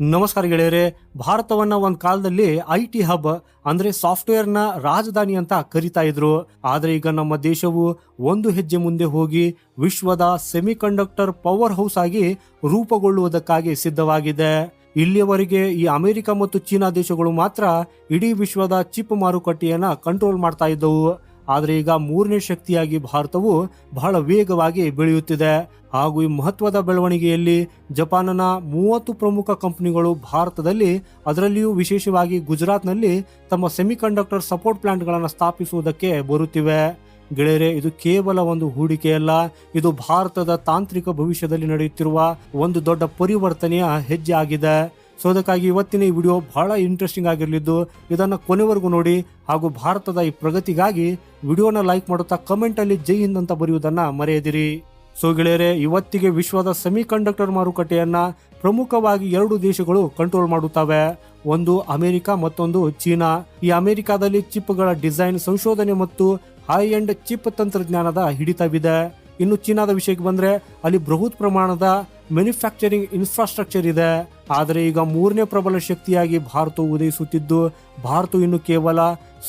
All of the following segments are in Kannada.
ನಮಸ್ಕಾರ ಗೆಳೆಯರೆ, ಭಾರತವನ್ನ ಒಂದ್ ಕಾಲದಲ್ಲಿ ಐ ಟಿ ಹಬ್, ಅಂದ್ರೆ ಸಾಫ್ಟ್ವೇರ್ನ ರಾಜಧಾನಿ ಅಂತ ಕರಿತಾ ಇದ್ರು. ಆದ್ರೆ ಈಗ ನಮ್ಮ ದೇಶವು ಒಂದು ಹೆಜ್ಜೆ ಮುಂದೆ ಹೋಗಿ ವಿಶ್ವದ ಸೆಮಿಕಂಡಕ್ಟರ್ ಪವರ್ ಹೌಸ್ ಆಗಿ ರೂಪುಗೊಳ್ಳುವುದಕ್ಕಾಗಿ ಸಿದ್ಧವಾಗಿದೆ. ಇಲ್ಲಿಯವರೆಗೆ ಈ ಅಮೆರಿಕ ಮತ್ತು ಚೀನಾ ದೇಶಗಳು ಮಾತ್ರ ಇಡೀ ವಿಶ್ವದ ಚಿಪ್ ಮಾರುಕಟ್ಟೆಯನ್ನ ಕಂಟ್ರೋಲ್ ಮಾಡ್ತಾ ಇದ್ದವು. ಆದರೆ ಈಗ ಮೂರನೇ ಶಕ್ತಿಯಾಗಿ ಭಾರತವು ಬಹಳ ವೇಗವಾಗಿ ಬೆಳೆಯುತ್ತಿದೆ. ಹಾಗೂ ಈ ಮಹತ್ವದ ಬೆಳವಣಿಗೆಯಲ್ಲಿ ಜಪಾನ್ನ ಮೂವತ್ತು ಪ್ರಮುಖ ಕಂಪನಿಗಳು ಭಾರತದಲ್ಲಿ ಅದರಲ್ಲಿಯೂ ವಿಶೇಷವಾಗಿ ಗುಜರಾತ್ನಲ್ಲಿ ತಮ್ಮ ಸೆಮಿಕಂಡಕ್ಟರ್ ಸಪೋರ್ಟ್ ಪ್ಲಾಂಟ್ಗಳನ್ನು ಸ್ಥಾಪಿಸುವುದಕ್ಕೆ ಬರುತ್ತಿವೆ. ಗೆಳೆಯರೆ, ಇದು ಕೇವಲ ಒಂದು ಹೂಡಿಕೆಯಲ್ಲ, ಇದು ಭಾರತದ ತಾಂತ್ರಿಕ ಭವಿಷ್ಯದಲ್ಲಿ ನಡೆಯುತ್ತಿರುವ ಒಂದು ದೊಡ್ಡ ಪರಿವರ್ತನೆಯ ಹೆಜ್ಜೆ ಆಗಿದೆ. ಸೊ, ಅದಕ್ಕಾಗಿ ಇವತ್ತಿನ ಈ ವಿಡಿಯೋ ಬಹಳ ಇಂಟ್ರೆಸ್ಟಿಂಗ್ ಆಗಿರಲಿದ್ದು, ಇದನ್ನು ಕೊನೆವರೆಗೂ ನೋಡಿ ಹಾಗೂ ಭಾರತದ ಈ ಪ್ರಗತಿಗಾಗಿ ವಿಡಿಯೋನ ಲೈಕ್ ಮಾಡುತ್ತಾ ಕಮೆಂಟಲ್ಲಿ ಜೈ ಹಿಂದ್ ಅಂತ ಬರೆಯುವುದನ್ನು ಮರೆಯದಿರಿ. ಸೊ ಗೆಳೆಯರೆ, ಇವತ್ತಿಗೆ ವಿಶ್ವದ ಸೆಮಿಕಂಡಕ್ಟರ್ ಮಾರುಕಟ್ಟೆಯನ್ನ ಪ್ರಮುಖವಾಗಿ ಎರಡು ದೇಶಗಳು ಕಂಟ್ರೋಲ್ ಮಾಡುತ್ತವೆ. ಒಂದು ಅಮೆರಿಕ, ಮತ್ತೊಂದು ಚೀನಾ. ಈ ಅಮೆರಿಕಾದಲ್ಲಿ ಚಿಪ್ಗಳ ಡಿಸೈನ್ ಸಂಶೋಧನೆ ಮತ್ತು ಹೈ ಎಂಡ್ ಚಿಪ್ ತಂತ್ರಜ್ಞಾನದ ಹಿಡಿತವಿದೆ. ಇನ್ನು ಚೀನಾದ ವಿಷಯಕ್ಕೆ ಬಂದ್ರೆ, ಅಲ್ಲಿ ಬೃಹತ್ ಪ್ರಮಾಣದ ಮ್ಯಾನುಫ್ಯಾಕ್ಚರಿಂಗ್ ಇನ್ಫ್ರಾಸ್ಟ್ರಕ್ಚರ್ ಇದೆ. ಆದರೆ ಈಗ ಮೂರನೇ ಪ್ರಬಲ ಶಕ್ತಿಯಾಗಿ ಭಾರತವು ಉದಯಿಸುತ್ತಿದ್ದು, ಭಾರತ ಇನ್ನು ಕೇವಲ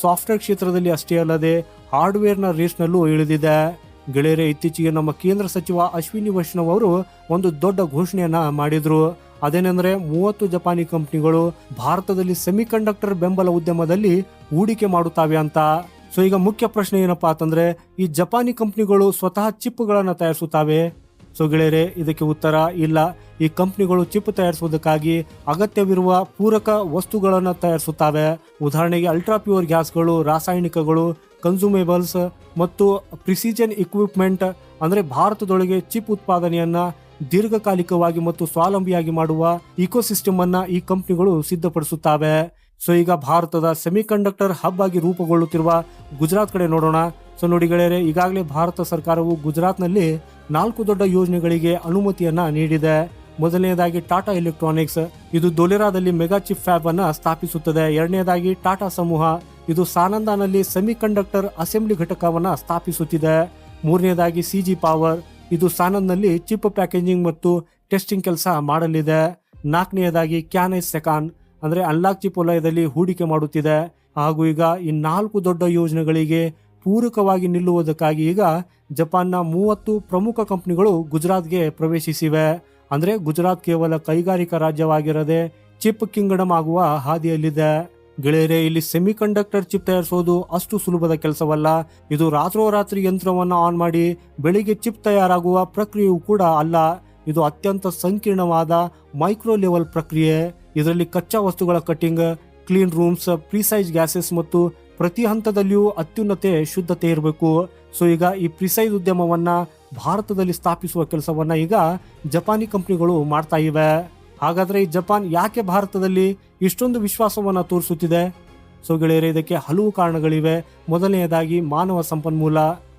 ಸಾಫ್ಟ್ವೇರ್ ಕ್ಷೇತ್ರದಲ್ಲಿ ಅಷ್ಟೇ ಅಲ್ಲದೆ ಹಾರ್ಡ್ವೇರ್ನ ರೇಸ್ನಲ್ಲೂ ಇಳಿದಿದೆ. ಗೆಳೆಯರೆ, ಇತ್ತೀಚೆಗೆ ನಮ್ಮ ಕೇಂದ್ರ ಸಚಿವ ಅಶ್ವಿನಿ ವೈಷ್ಣವ್ ಅವರು ಒಂದು ದೊಡ್ಡ ಘೋಷಣೆಯನ್ನ ಮಾಡಿದ್ರು. ಅದೇನೆಂದ್ರೆ ಮೂವತ್ತು ಜಪಾನಿ ಕಂಪ್ನಿಗಳು ಭಾರತದಲ್ಲಿ ಸೆಮಿಕಂಡಕ್ಟರ್ ಬೆಂಬಲ ಉದ್ಯಮದಲ್ಲಿ ಹೂಡಿಕೆ ಮಾಡುತ್ತವೆ ಅಂತ. ಸೊ, ಈಗ ಮುಖ್ಯ ಪ್ರಶ್ನೆ ಏನಪ್ಪಾ ಅಂತಂದ್ರೆ, ಈ ಜಪಾನಿ ಕಂಪ್ನಿಗಳು ಸ್ವತಃ ಚಿಪ್ಗಳನ್ನ ತಯಾರಿಸುತ್ತವೆ. ಸೊ ಗೆಳೆಯರೆ, ಇದಕ್ಕೆ ಉತ್ತರ ಇಲ್ಲ. ಈ ಕಂಪ್ನಿಗಳು ಚಿಪ್ ತಯಾರಿಸುವುದಕ್ಕಾಗಿ ಅಗತ್ಯವಿರುವ ಪೂರಕ ವಸ್ತುಗಳನ್ನು ತಯಾರಿಸುತ್ತವೆ. ಉದಾಹರಣೆಗೆ ಅಲ್ಟ್ರಾ ಪ್ಯೂರ್ ಗ್ಯಾಸ್ಗಳು ರಾಸಾಯನಿಕಗಳು ಕನ್ಸೂಮೇಬಲ್ಸ್ ಮತ್ತು ಪ್ರಿಸಿಜನ್ ಇಕ್ವಿಪ್ಮೆಂಟ್ ಅಂದ್ರೆ ಭಾರತದೊಳಗೆ ಚಿಪ್ ಉತ್ಪಾದನೆಯನ್ನ ದೀರ್ಘಕಾಲಿಕವಾಗಿ ಮತ್ತು ಸ್ವಾವಲಂಬಿಯಾಗಿ ಮಾಡುವ ಇಕೋಸಿಸ್ಟಮ್ ಅನ್ನ ಈ ಕಂಪ್ನಿಗಳು ಸಿದ್ಧಪಡಿಸುತ್ತವೆ. ಸೊ ಈಗ ಭಾರತದ ಸೆಮಿಕಂಡಕ್ಟರ್ ಹಬ್ ಆಗಿ ರೂಪುಗೊಳ್ಳುತ್ತಿರುವ ಗುಜರಾತ್ ಕಡೆ ನೋಡೋಣ. ಸೊ ನೋಡಿ ಗೆಳೆಯರೆ, ಈಗಾಗಲೇ ಭಾರತ ಸರ್ಕಾರವು ಗುಜರಾತ್ನಲ್ಲಿ ನಾಲ್ಕು ದೊಡ್ಡ ಯೋಜನೆಗಳಿಗೆ ಅನುಮತಿಯನ್ನ ನೀಡಿದೆ. ಮೊದಲನೆಯದಾಗಿ ಟಾಟಾ ಎಲೆಕ್ಟ್ರಾನಿಕ್ಸ್, ಇದು ದೊಲೆರಾದಲ್ಲಿ ಮೆಗಾ ಚಿಪ್ ಫ್ಯಾಬ್ ಅನ್ನ ಸ್ಥಾಪಿಸುತ್ತದೆ. ಎರಡನೇದಾಗಿ ಟಾಟಾ ಸಮೂಹ, ಇದು ಸಾನಂದಾನಲ್ಲಿ ಸೆಮಿಕಂಡಕ್ಟರ್ ಅಸೆಂಬ್ಲಿ ಘಟಕವನ್ನ ಸ್ಥಾಪಿಸುತ್ತಿದೆ. ಮೂರನೇದಾಗಿ ಸಿಜಿ ಪವರ್, ಇದು ಸಾನಂದ್ನಲ್ಲಿ ಚಿಪ್ ಪ್ಯಾಕೇಜಿಂಗ್ ಮತ್ತು ಟೆಸ್ಟಿಂಗ್ ಕೆಲಸ ಮಾಡಲಿದೆ. ನಾಲ್ಕನೆಯದಾಗಿ ಕ್ಯಾನೈಸ್ ಸೆಕಾನ್, ಅಂದ್ರೆ ಅನ್ಲಾಕ್ ಚಿಪ್ ವಲಯದಲ್ಲಿ ಹೂಡಿಕೆ ಮಾಡುತ್ತಿದೆ. ಹಾಗೂ ಈಗ ಈ ನಾಲ್ಕು ದೊಡ್ಡ ಯೋಜನೆಗಳಿಗೆ ಪೂರಕವಾಗಿ ನಿಲ್ಲುವುದಕ್ಕಾಗಿ ಈಗ ಜಪಾನ್ನ ಮೂವತ್ತು ಪ್ರಮುಖ ಕಂಪನಿಗಳು ಗುಜರಾತ್ಗೆ ಪ್ರವೇಶಿಸಿವೆ. ಅಂದರೆ ಗುಜರಾತ್ ಕೇವಲ ಕೈಗಾರಿಕಾ ರಾಜ್ಯವಾಗಿರದೆ ಚಿಪ್ ಕಿಂಗ್ಡಮ್ ಆಗುವ ಹಾದಿಯಲ್ಲಿದೆ. ಗೆಳೆಯರೆ, ಇಲ್ಲಿ ಸೆಮಿಕಂಡಕ್ಟರ್ ಚಿಪ್ ತಯಾರಿಸೋದು ಅಷ್ಟು ಸುಲಭದ ಕೆಲಸವಲ್ಲ. ಇದು ರಾತ್ರೋರಾತ್ರಿ ಯಂತ್ರವನ್ನು ಆನ್ ಮಾಡಿ ಬೆಳಿಗ್ಗೆ ಚಿಪ್ ತಯಾರಾಗುವ ಪ್ರಕ್ರಿಯೆಯೂ ಕೂಡ ಅಲ್ಲ. ಇದು ಅತ್ಯಂತ ಸಂಕೀರ್ಣವಾದ ಮೈಕ್ರೋ ಲೆವೆಲ್ ಪ್ರಕ್ರಿಯೆ. ಇದರಲ್ಲಿ ಕಚ್ಚಾ ವಸ್ತುಗಳ cutting, clean rooms, precise gases ಮತ್ತು ಪ್ರತಿ ಹಂತದಲ್ಲಿಯೂ ಅತ್ಯುನ್ನತೆ, ಶುದ್ಧತೆ ಇರಬೇಕು. ಸೊ ಈಗ ಈ ಪ್ರಿಸೈಜ್ ಉದ್ಯಮವನ್ನ ಭಾರತದಲ್ಲಿ ಸ್ಥಾಪಿಸುವ ಕೆಲಸವನ್ನ ಈಗ ಜಪಾನಿ ಕಂಪ್ನಿಗಳು ಮಾಡ್ತಾ ಇವೆ. ಹಾಗಾದ್ರೆ ಈ ಜಪಾನ್ ಯಾಕೆ ಭಾರತದಲ್ಲಿ ಇಷ್ಟೊಂದು ವಿಶ್ವಾಸವನ್ನ ತೋರಿಸುತ್ತಿದೆ? ಸೊ ಗೆಳೆಯರೆ, ಇದಕ್ಕೆ ಹಲವು ಕಾರಣಗಳಿವೆ. ಮೊದಲನೆಯದಾಗಿ ಮಾನವ ಸಂಪನ್ಮೂಲ.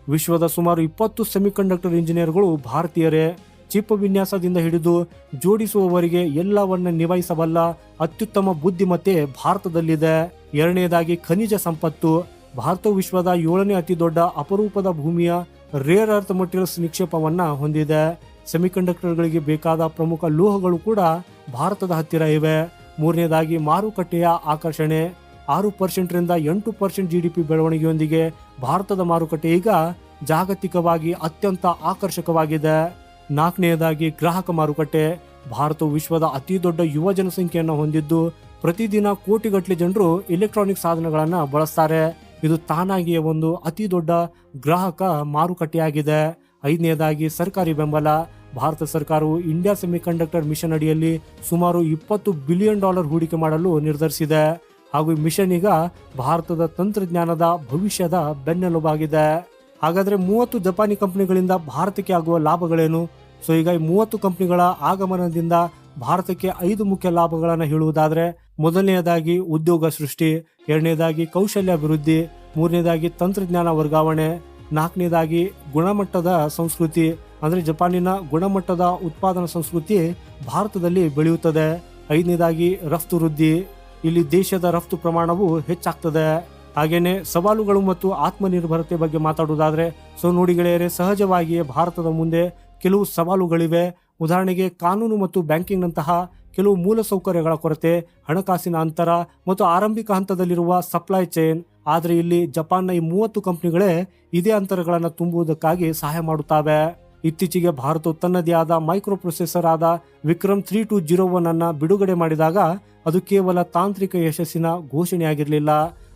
ವಿಶ್ವದ ಸುಮಾರು ಇಪ್ಪತ್ತು ಸೆಮಿಕಂಡಕ್ಟರ್ ಇಂಜಿನಿಯರ್ಗಳು ಭಾರತೀಯರೇ. ಚಿಪ್ ವಿನ್ಯಾಸದಿಂದ ಹಿಡಿದು ಜೋಡಿಸುವವರಿಗೆ ಎಲ್ಲವನ್ನ ನಿಭಾಯಿಸಬಲ್ಲ ಅತ್ಯುತ್ತಮ ಬುದ್ಧಿಮತ್ತೆ ಭಾರತದಲ್ಲಿದೆ. ಎರಡನೇದಾಗಿ ಖನಿಜ ಸಂಪತ್ತು. ಭಾರತ ವಿಶ್ವದ ಏಳನೇ ಅತಿ ದೊಡ್ಡ ಅಪರೂಪದ ಭೂಮಿಯ ರೇರ್ ಅರ್ತ್ ಮಟೀರಿಯಲ್ಸ್ ನಿಕ್ಷೇಪವನ್ನ ಹೊಂದಿದೆ. ಸೆಮಿಕಂಡಕ್ಟರ್ಗಳಿಗೆ ಬೇಕಾದ ಪ್ರಮುಖ ಲೋಹಗಳು ಕೂಡ ಭಾರತದ ಹತ್ತಿರ ಇವೆ. ಮೂರನೇದಾಗಿ ಮಾರುಕಟ್ಟೆಯ ಆಕರ್ಷಣೆ. ಆರು ಪರ್ಸೆಂಟ್ರಿಂದ ಎಂಟು ಪರ್ಸೆಂಟ್ ಜಿ ಡಿ ಪಿ ಬೆಳವಣಿಗೆಯೊಂದಿಗೆ ಭಾರತದ ಮಾರುಕಟ್ಟೆ ಈಗ ಜಾಗತಿಕವಾಗಿ ಅತ್ಯಂತ ಆಕರ್ಷಕವಾಗಿದೆ. ನಾಲ್ಕನೆಯದಾಗಿ ಗ್ರಾಹಕ ಮಾರುಕಟ್ಟೆ. ಭಾರತವು ವಿಶ್ವದ ಅತಿ ದೊಡ್ಡ ಯುವ ಜನಸಂಖ್ಯೆಯನ್ನು ಹೊಂದಿದ್ದು ಪ್ರತಿದಿನ ಕೋಟಿಗಟ್ಟಲೆ ಜನರು ಎಲೆಕ್ಟ್ರಾನಿಕ್ ಸಾಧನಗಳನ್ನು ಬಳಸ್ತಾರೆ. ಇದು ತಾನಾಗಿಯೇ ಒಂದು ಅತಿ ದೊಡ್ಡ ಗ್ರಾಹಕ ಮಾರುಕಟ್ಟೆಯಾಗಿದೆ. ಐದನೇದಾಗಿ ಸರ್ಕಾರಿ ಬೆಂಬಲ. ಭಾರತ ಸರ್ಕಾರವು ಇಂಡಿಯಾ ಸೆಮಿಕಂಡಕ್ಟರ್ ಮಿಷನ್ ಅಡಿಯಲ್ಲಿ ಸುಮಾರು ಇಪ್ಪತ್ತು ಬಿಲಿಯನ್ ಡಾಲರ್ ಹೂಡಿಕೆ ಮಾಡಲು ನಿರ್ಧರಿಸಿದೆ. ಹಾಗೂ ಮಿಷನ್ ಈಗ ಭಾರತದ ತಂತ್ರಜ್ಞಾನದ ಭವಿಷ್ಯದ ಬೆನ್ನೆಲುಬಾಗಿದೆ. ಹಾಗಾದ್ರೆ ಮೂವತ್ತು ಜಪಾನಿ ಕಂಪನಿಗಳಿಂದ ಭಾರತಕ್ಕೆ ಆಗುವ ಲಾಭಗಳೇನು? ಸೊ, ಈಗ ಈ ಮೂವತ್ತು ಕಂಪನಿಗಳ ಆಗಮನದಿಂದ ಭಾರತಕ್ಕೆ ಐದು ಮುಖ್ಯ ಲಾಭಗಳನ್ನು ಹೇಳುವುದಾದ್ರೆ ಮೊದಲನೆಯದಾಗಿ ಉದ್ಯೋಗ ಸೃಷ್ಟಿ, ಎರಡನೇದಾಗಿ ಕೌಶಲ್ಯ ಅಭಿವೃದ್ಧಿ ಮೂರನೇದಾಗಿ ತಂತ್ರಜ್ಞಾನ ವರ್ಗಾವಣೆ, ನಾಲ್ಕನೇದಾಗಿ ಗುಣಮಟ್ಟದ ಸಂಸ್ಕೃತಿ, ಅಂದರೆ ಜಪಾನಿನ ಗುಣಮಟ್ಟದ ಉತ್ಪಾದನಾ ಸಂಸ್ಕೃತಿ ಭಾರತದಲ್ಲಿ ಬೆಳೆಯುತ್ತದೆ. ಐದನೇದಾಗಿ ರಫ್ತು ವೃದ್ಧಿ, ಇಲ್ಲಿ ದೇಶದ ರಫ್ತು ಪ್ರಮಾಣವು ಹೆಚ್ಚಾಗ್ತದೆ. ಹಾಗೇನೆ ಸವಾಲುಗಳು ಮತ್ತು ಆತ್ಮನಿರ್ಭರತೆ ಬಗ್ಗೆ ಮಾತಾಡುವುದಾದರೆ, ಸೊ ನೋಡಿ ಗೆಳೆಯರೆ, ಸಹಜವಾಗಿಯೇ ಭಾರತದ ಮುಂದೆ ಕೆಲವು ಸವಾಲುಗಳಿವೆ. ಉದಾಹರಣೆಗೆ ಕಾನೂನು ಮತ್ತು ಬ್ಯಾಂಕಿಂಗ್ನಂತಹ ಕೆಲವು ಮೂಲಸೌಕರ್ಯಗಳ ಕೊರತೆ, ಹಣಕಾಸಿನ ಅಂತರ ಮತ್ತು ಆರಂಭಿಕ ಹಂತದಲ್ಲಿರುವ ಸಪ್ಲೈ ಚೈನ್ ಆದರೆ ಇಲ್ಲಿ ಜಪಾನ್ನ ಈ ಮೂವತ್ತು ಕಂಪನಿಗಳೇ ಇದೇ ಅಂತರಗಳನ್ನು ತುಂಬುವುದಕ್ಕಾಗಿ ಸಹಾಯ ಮಾಡುತ್ತವೆ. ಇತ್ತೀಚೆಗೆ ಭಾರತವು ತನ್ನದೇ ಆದ ಮೈಕ್ರೋ ಪ್ರೊಸೆಸರ್ ಆದ Vikram three two zero one ಅನ್ನ ಬಿಡುಗಡೆ ಮಾಡಿದಾಗ ಅದು ಕೇವಲ ತಾಂತ್ರಿಕ ಯಶಸ್ಸಿನ ಘೋಷಣೆಯಾಗಿರಲಿಲ್ಲ.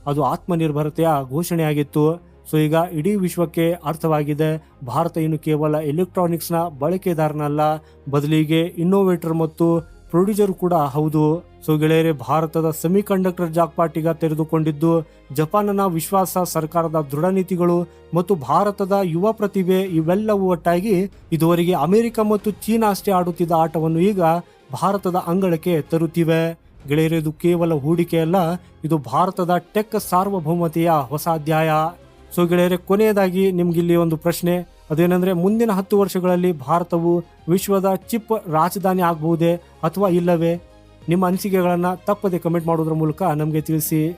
ಅದು ಆತ್ಮನಿರ್ಭರತೆಯ ಘೋಷಣೆಯಾಗಿತ್ತು. ಸೊ ಈಗ ಇಡೀ ವಿಶ್ವಕ್ಕೆ ಅರ್ಥವಾಗಿದೆ, ಭಾರತ ಇನ್ನು ಕೇವಲ ಎಲೆಕ್ಟ್ರಾನಿಕ್ಸ್ನ ಬಳಕೆದಾರನಲ್ಲ. ಬದಲಿಗೆ ಇನ್ನೋವೇಟರ್ ಮತ್ತು ಪ್ರೊಡ್ಯೂಸರ್ ಕೂಡ ಹೌದು. ಸೊ ಗೆಳೆಯರೆ, ಭಾರತದ ಸೆಮಿ ಕಂಡಕ್ಟರ್ ಜಾಕ್ಪಾಟಿಗ ತೆರೆದುಕೊಂಡಿದ್ದು, ಜಪಾನ್ನ ವಿಶ್ವಾಸ ಸರ್ಕಾರದ ದೃಢ ನೀತಿಗಳು ಮತ್ತು ಭಾರತದ ಯುವ ಪ್ರತಿಭೆ ಇವೆಲ್ಲವೂ ಒಟ್ಟಾಗಿ ಇದುವರೆಗೆ ಅಮೆರಿಕ ಮತ್ತು ಚೀನಾ ಅಷ್ಟೇ ಆಡುತ್ತಿದ್ದ ಆಟವನ್ನು ಈಗ ಭಾರತದ ಅಂಗಳಕ್ಕೆ ತರುತ್ತಿವೆ. ಗೆಳೆಯರೆ, ಇದು ಕೇವಲ ಹೂಡಿಕೆಯಲ್ಲ ಇದು ಭಾರತದ ಟೆಕ್ ಸಾರ್ವಭೌಮತೆಯ ಹೊಸ ಅಧ್ಯಾಯ. ಸೊ ಗೆಳೆಯರೆ, ಕೊನೆಯದಾಗಿ ನಿಮ್ಗಿಲ್ಲಿ ಒಂದು ಪ್ರಶ್ನೆ. ಅದೇನೆಂದ್ರೆ, ಮುಂದಿನ ಹತ್ತು ವರ್ಷಗಳಲ್ಲಿ ಭಾರತವು ವಿಶ್ವದ ಚಿಪ್ ರಾಜಧಾನಿ ಆಗಬಹುದೇ ಅಥವಾ ಇಲ್ಲವೇ? ನಿಮ್ಮ ಅನಿಸಿಕೆಗಳನ್ನು ತಪ್ಪದೆ ಕಮೆಂಟ್ ಮಾಡೋದ್ರ ಮೂಲಕ ನಮಗೆ ತಿಳಿಸಿ.